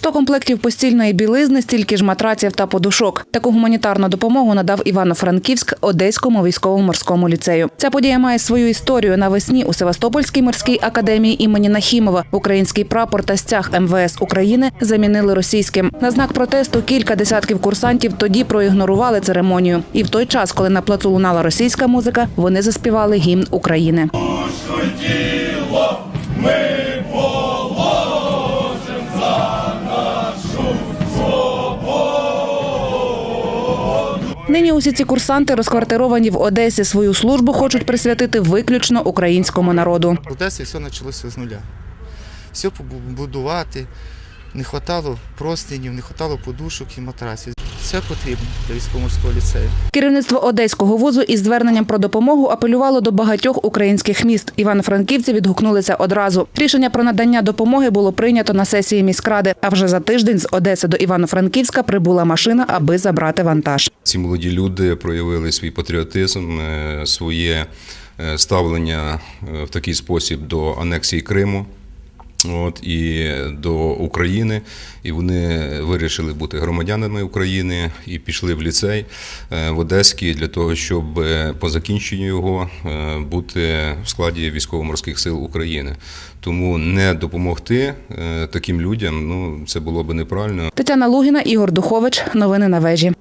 100 комплектів постільної білизни, стільки ж матраців та подушок. Таку гуманітарну допомогу надав Івано-Франківськ Одеському військово-морському ліцею. Ця подія має свою історію. Навесні у Севастопольській морській академії імені Нахімова український прапор та стяг МВС України замінили російським. На знак протесту кілька десятків курсантів тоді проігнорували церемонію. І в той час, коли на плацу лунала російська музика, вони заспівали гімн України. Нині усі ці курсанти, розквартировані в Одесі, свою службу хочуть присвятити виключно українському народу. В Одесі все почалося з нуля. Все побудувати, не вистачало простинів, не вистачало подушок і матрасів. Все потрібно для військово-морського ліцею. Керівництво одеського вузу із зверненням про допомогу апелювало до багатьох українських міст. Івано-франківці відгукнулися одразу. Рішення про надання допомоги було прийнято на сесії міськради. А вже за тиждень з Одеси до Івано-Франківська прибула машина, аби забрати вантаж. Ці молоді люди проявили свій патріотизм, е, своє е, ставлення е, в такий спосіб до анексії Криму. От і до України, і вони вирішили бути громадянами України і пішли в ліцей е, в Одеський для того, щоб е, по закінченню його е, бути в складі військово-морських сил України. Тому не допомогти таким людям ну це було би неправильно. Тетяна Лугіна, Ігор Духович. Новини на вежі.